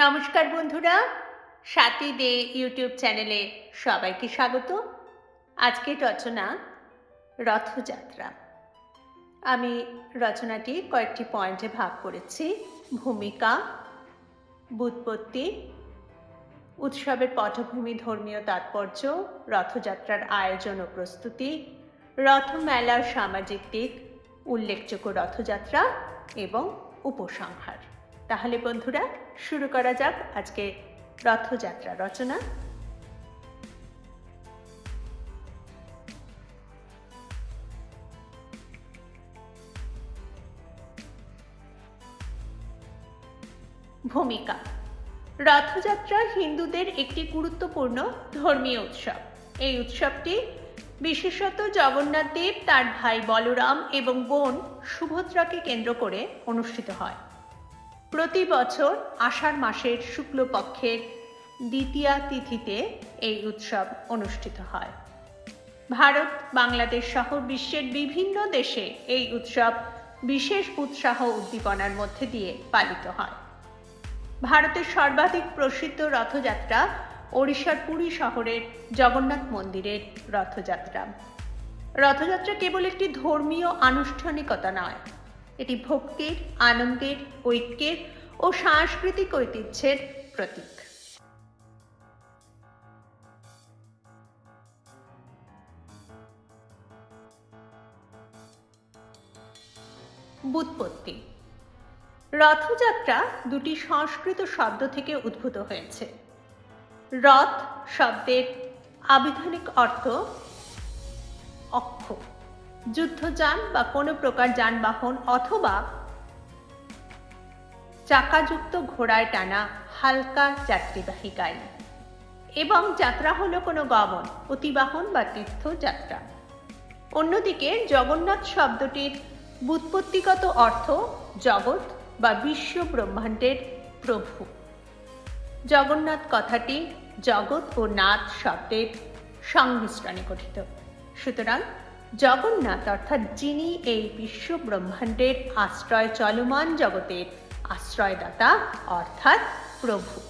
নমস্কার বন্ধুরা, সাথী দে ইউটিউব চ্যানেলে সবাইকে স্বাগত। আজকের রচনা রথযাত্রা। আমি রচনাটি কয়েকটি পয়েন্টে ভাগ করেছি। ভূমিকা, বুৎপত্তি, উৎসবের পটভূমি, ধর্মীয় তাৎপর্য, রথযাত্রার আয়োজন ও প্রস্তুতি, রথমেলার সামাজিক দিক, উল্লেখযোগ্য রথযাত্রা এবং উপসংহার। তাহলে বন্ধুরা, শুরু করা যাক আজকে রথযাত্রা রচনা। ভূমিকা। রথযাত্রা হিন্দুদের একটি গুরুত্বপূর্ণ ধর্মীয় উৎসব। এই উৎসবটি বিশেষত জগন্নাথ দেব, তার ভাই বলরাম এবং বোন সুভদ্রাকে কেন্দ্র করে অনুষ্ঠিত হয়। প্রতি বছর আষাঢ় মাসের শুক্লপক্ষের দ্বিতীয়া তিথিতে এই উৎসব অনুষ্ঠিত হয়। ভারত, বাংলাদেশ সহ বিশ্বের বিভিন্ন দেশে এই উৎসব বিশেষ উৎসাহ উদ্দীপনার মধ্যে দিয়ে পালিত হয়। ভারতের সর্বাধিক প্রসিদ্ধ রথযাত্রা ওড়িশার পুরী শহরের জগন্নাথ মন্দিরের রথযাত্রা। রথযাত্রা কেবল একটি ধর্মীয় আনুষ্ঠানিকতা নয় এটি ভক্তির, আনন্দের, ঐক্যের ও সাংস্কৃতিক ঐতিহ্যের প্রতীক। বুৎপত্তি। রথযাত্রা দুটি সংস্কৃত শব্দ থেকে উদ্ভূত হয়েছে। রথ শব্দের আবিধানিক অর্থ অক্ষ যুদ্ধযান বা কোনো প্রকার যানবাহন অথবা চাকাযুক্ত ঘোড়ায় টানা হালকা যাত্রীবাহী গাড়ি। এবং যাত্রা হলো কোনো গমন, অতিবাহন বা তীর্থযাত্রা। অন্যদিকে জগন্নাথ শব্দটির বুৎপত্তিগত অর্থ জগৎ বা বিশ্ব ব্রহ্মাণ্ডের প্রভু। জগন্নাথ কথাটি জগৎ ও নাথ শব্দের সংমিশ্রণে গঠিত। সুতরাং জগন্নাথ, অর্থাৎ যিনি এই বিশ্ব ব্রহ্মাণ্ডের আশ্রয়, চলমান জগতের আশ্রয়দাতা, অর্থাৎ প্রভু।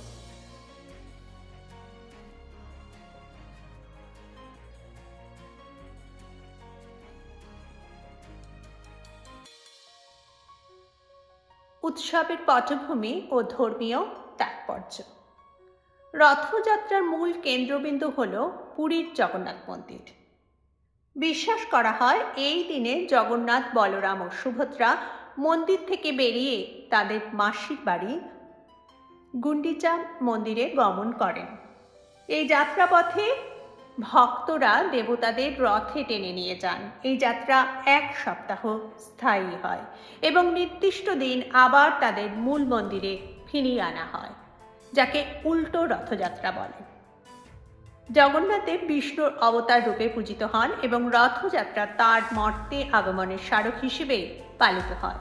উৎসবের পটভূমি ও ধর্মীয় তাৎপর্য। রথযাত্রার মূল কেন্দ্রবিন্দু হল পুরীর জগন্নাথ মন্দির। বিশ্বাস করা হয় এই দিনে জগন্নাথ বলরাম ও সুভদ্রা মন্দির থেকে বেরিয়ে তাদের মাসির বাড়ি গুন্ডিচা মন্দিরে গমন করেন। এই যাত্রাপথে ভক্তরা দেবতাদের রথে টেনে নিয়ে যান। এই যাত্রা এক সপ্তাহ স্থায়ী হয় এবং নির্দিষ্ট দিন আবার তাদের মূল মন্দিরে ফিরিয়ে আনা হয়, যাকে উল্টো রথযাত্রা বলে। জগন্নাথদেব বিষ্ণুর অবতার রূপে পূজিত হন এবং রথযাত্রা তার মর্তে আগমনের স্মারক হিসেবে পালিত হয়।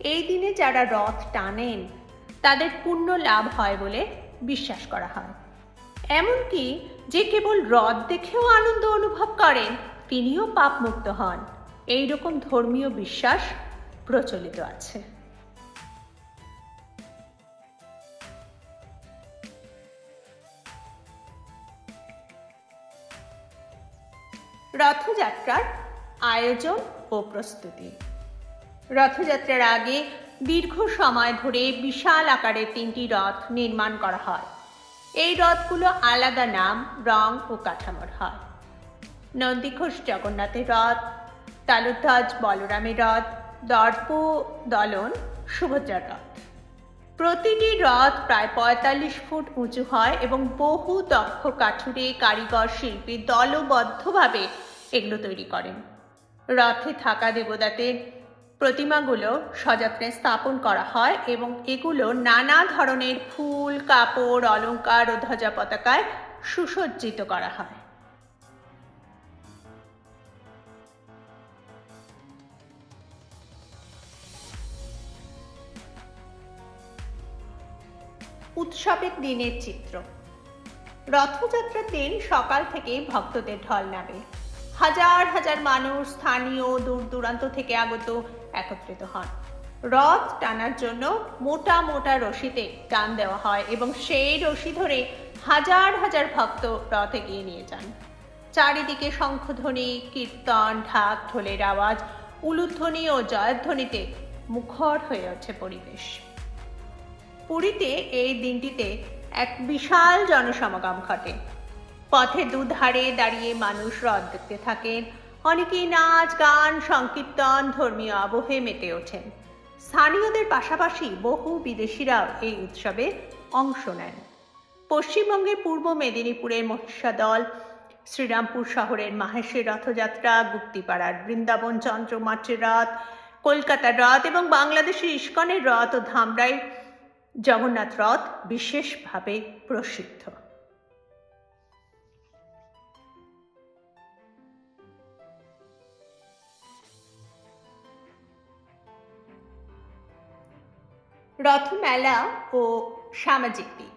এই দিনে যারা রথ টানেন, তাদের পুণ্য লাভ হয় বলে বিশ্বাস করা হয়। এমনকি যে কেবল রথ দেখেও আনন্দ অনুভব করেন, তিনিও পাপমুক্ত হন। এই রকম ধর্মীয় বিশ্বাস প্রচলিত আছে। রথযাত্রার আয়োজন ও প্রস্তুতি। রথযাত্রার আগে দীর্ঘ সময় ধরে বিশাল আকারে তিনটি রথ নির্মাণ করা হয়। এই রথগুলো আলাদা নাম, রং ও কাঠামোর হয়। নন্দীঘোষ জগন্নাথের রথ, তালুধ্বজ বলরামের রথ, দর্প, দলন, সুভদ্রার রথ। প্রতিটি রথ প্রায় পঁয়তাল্লিশ ফুট উঁচু হয় এবং বহু দক্ষ কাঠুরে, কারিগর, শিল্পী দলবদ্ধভাবে এগুলো তৈরি করেন। রথে থাকা দেবতাদের প্রতিমাগুলো সযত্নে স্থাপন করা হয় এবং এগুলো নানা ধরনের ফুল, কাপড় অলঙ্কার ও ধ্বজা পতাকায় সুসজ্জিত করা হয়। উৎসবের দিনের চিত্র। রথযাত্রার দিন সকাল থেকে ভক্তদের ঢল নামে। হাজার হাজার মানুষ স্থানীয় দূর দূরান্ত থেকে আগত একত্রিত হন। রথ টানার জন্য মোটা মোটা রশিতে টান দেওয়া হয় এবং সেই রশি ধরে হাজার হাজার ভক্ত রথ এগিয়ে নিয়ে যান। চারিদিকে শঙ্খধ্বনি, কীর্তন, ঢাক, ঢোলের আওয়াজ, উলুধ্বনি ও জয়ধ্বনিতে মুখর হয়ে ওঠে পরিবেশ। পুরীতে এই দিনটিতে এক বিশাল জনসমাগম ঘটে। পথে দুধারে দাঁড়িয়ে মানুষ রথ দেখতে থাকেন। অনেকেই নাচ, গান, সংকীর্তন, ধর্মীয় আবহে মেতে ওঠেন। স্থানীয়দের পাশাপাশি বহু বিদেশিরাও এই উৎসবে অংশ নেন। পশ্চিমবঙ্গের পূর্ব মেদিনীপুরের মহিষাদল, শ্রীরামপুর শহরের মাহেশের রথযাত্রা, গুপ্তিপাড়ার বৃন্দাবন চন্দ্রমাঠের রথ, কলকাতার রথ এবং বাংলাদেশের ইস্কনের রথ ও ধামরাই জগন্নাথ রথ বিশেষভাবে প্রসিদ্ধ। রথমেলা ও সামাজিক দিক।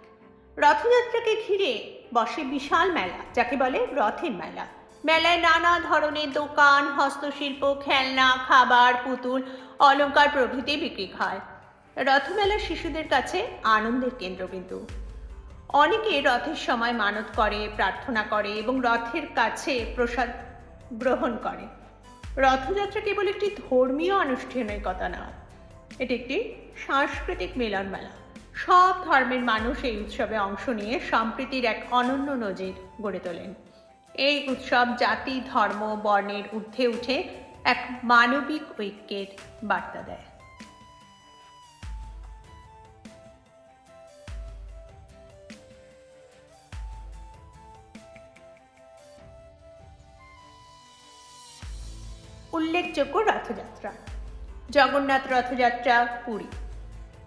রথযাত্রাকে ঘিরে বসে বিশাল মেলা, যাকে বলে রথের মেলা। মেলায় নানা ধরনের দোকান, হস্তশিল্প, খেলনা, খাবার, পুতুল অলঙ্কার প্রভৃতি বিক্রি হয়। রথমেলা শিশুদের কাছে আনন্দের কেন্দ্রবিন্দু। অনেকে রথের সময় মানত করে, প্রার্থনা করে এবং রথের কাছে প্রসাদ গ্রহণ করে। রথযাত্রা কেবল একটি ধর্মীয় আনুষ্ঠানিকতা নয় এটি একটি সাংস্কৃতিক মিলন মেলা সব ধর্মের মানুষ এই উৎসবে অংশ নিয়ে সম্প্রীতির এক অনন্য নজির গড়ে তোলেন। এই উৎসব জাতি, ধর্ম, বর্ণের ঊর্ধ্বে উঠে এক মানবিক ঐক্যের বার্তা দেয়। উল্লেখযোগ্য রথযাত্রা। জগন্নাথ রথযাত্রা, পুরী।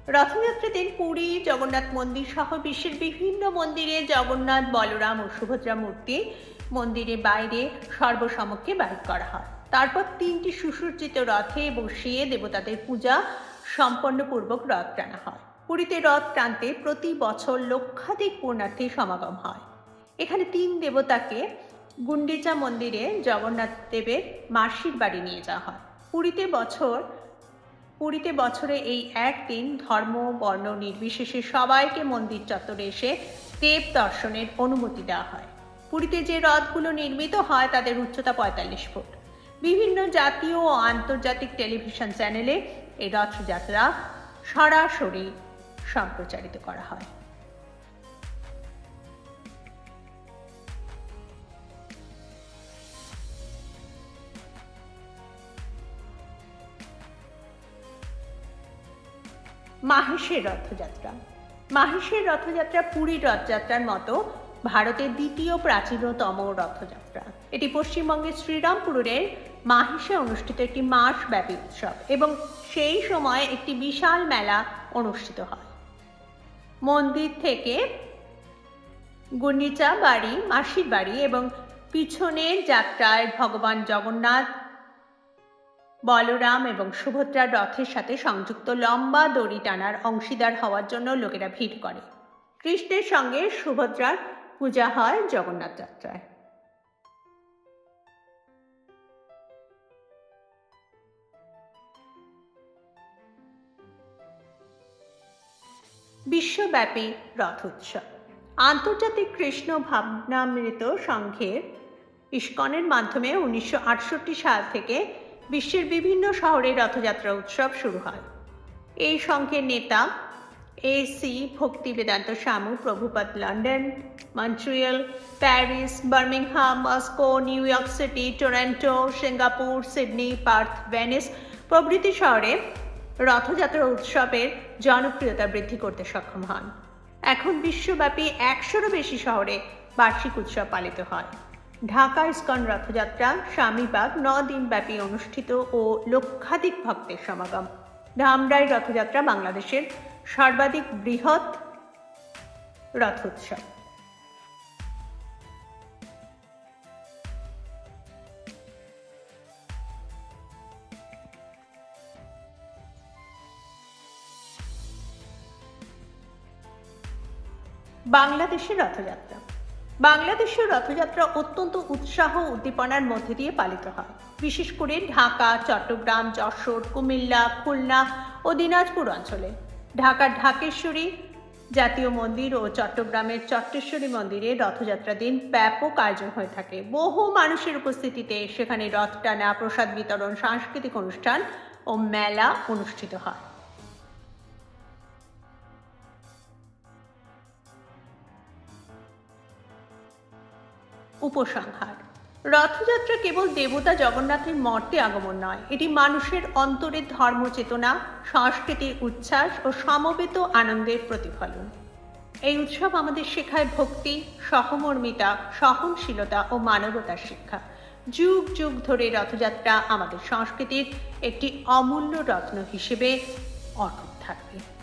রথযাত্রা দিন পুরী, জগন্নাথ মন্দির সহ বিশ্বের বিভিন্ন মন্দিরে জগন্নাথ, বলরাম ও সুভদ্রা মূর্তি মন্দিরের বাইরে সর্বসমক্ষে বাইর করা হয়। তারপর তিনটি সুসজ্জিত রথে বসিয়ে দেবতাদের পূজা সম্পন্নপূর্বক রথ টানা হয়। পুরীতে রথ টানতে প্রতি বছর লক্ষাধিক পূর্ণার্থী সমাগম হয়। এখানে তিন দেবতাকে গুন্ডিচা মন্দিরে জগন্নাথ দেবের মাসির বাড়ি নিয়ে যাওয়া হয়। পুরীতে বছর পুরীতে বছরে এই একদিন ধর্ম, বর্ণ নির্বিশেষে সবাইকে মন্দির চত্বরে এসে দেব দর্শনের অনুমতি দেওয়া হয়। পুরীতে যে রথগুলো নির্মিত হয় তাদের উচ্চতা পঁয়তাল্লিশ ফুট। বিভিন্ন জাতীয় ও আন্তর্জাতিক টেলিভিশন চ্যানেলে এই রথযাত্রা সরাসরি সম্প্রচারিত করা হয়। মাহেশের রথযাত্রা। মাহেশের রথযাত্রা পুরীর রথযাত্রার মতো ভারতের দ্বিতীয় প্রাচীনতম রথযাত্রা। এটি পশ্চিমবঙ্গের শ্রীরামপুরের মাহেশে অনুষ্ঠিত একটি মাসব্যাপী উৎসব এবং সেই সময় একটি বিশাল মেলা অনুষ্ঠিত হয়। মন্দির থেকে গুন্ডিচা বাড়ি, মাসির বাড়ি এবং পিছনের যাত্রায় ভগবান জগন্নাথ বলরাম এবং সুভদ্রার রথের সাথে সংযুক্ত লম্বা দড়ি টানার অংশীদার হওয়ার জন্য লোকেরা ভিড় করে। কৃষ্ণের সঙ্গে সুভদ্রার পূজা হয় জগন্নাথ যাত্রায়। বিশ্বব্যাপী রথ উৎসব। আন্তর্জাতিক কৃষ্ণ ভাবনামৃত সংঘের ইস্কনের মাধ্যমে উনিশশো আটষট্টি সাল থেকে বিশ্বের বিভিন্ন শহরে রথযাত্রা উৎসব শুরু হয়। এই সংঘের নেতা এসি ভক্তি বেদান্ত Shamu Prabhupada London, Montreal, Paris, Birmingham, Moscow, New York City, Toronto, Singapore, Sydney, Perth, Venice প্রভৃতি শহরে রথযাত্রা উৎসবের জনপ্রিয়তা বৃদ্ধি করতে সক্ষম হন। এখন বিশ্বব্যাপী একশোরও বেশি শহরে বার্ষিক উৎসব পালিত হয়। ঢাকা ইস্কন রথযাত্রা, স্বামীবাগ, ন দিনব্যাপী অনুষ্ঠিত ও লক্ষাধিক ভক্তের সমাগম। ধামরাই রথযাত্রা বাংলাদেশের সর্বাধিক বৃহৎ রথোৎসব। বাংলাদেশের রথযাত্রা। বাংলাদেশের রথযাত্রা অত্যন্ত উৎসাহ উদ্দীপনার মধ্যে দিয়ে পালিত হয়। বিশেষ করে ঢাকা, চট্টগ্রাম, যশোর, কুমিল্লা, খুলনা ও দিনাজপুর অঞ্চলে। ঢাকার ঢাকেশ্বরী জাতীয় মন্দির ও চট্টগ্রামের চট্টেশ্বরী মন্দিরে রথযাত্রা দিন ব্যাপক আয়োজন হয়ে থাকে। বহু মানুষের উপস্থিতিতে সেখানে রথ টানা প্রসাদ বিতরণ, সাংস্কৃতিক অনুষ্ঠান ও মেলা অনুষ্ঠিত হয়। উপসংহার। রথযাত্রা কেবল দেবতা জগন্নাথের মর্তে আগমন নয়, এটি মানুষের অন্তরের ধর্ম চেতনা সংস্কৃতির উচ্ছ্বাস ও সমবেত আনন্দের প্রতিফলন। এই উৎসব আমাদের শেখায় ভক্তি, সহমর্মিতা, সহনশীলতা ও মানবতার শিক্ষা। যুগ যুগ ধরে রথযাত্রা আমাদের সংস্কৃতির একটি অমূল্য রত্ন হিসেবে অটুট থাকবে।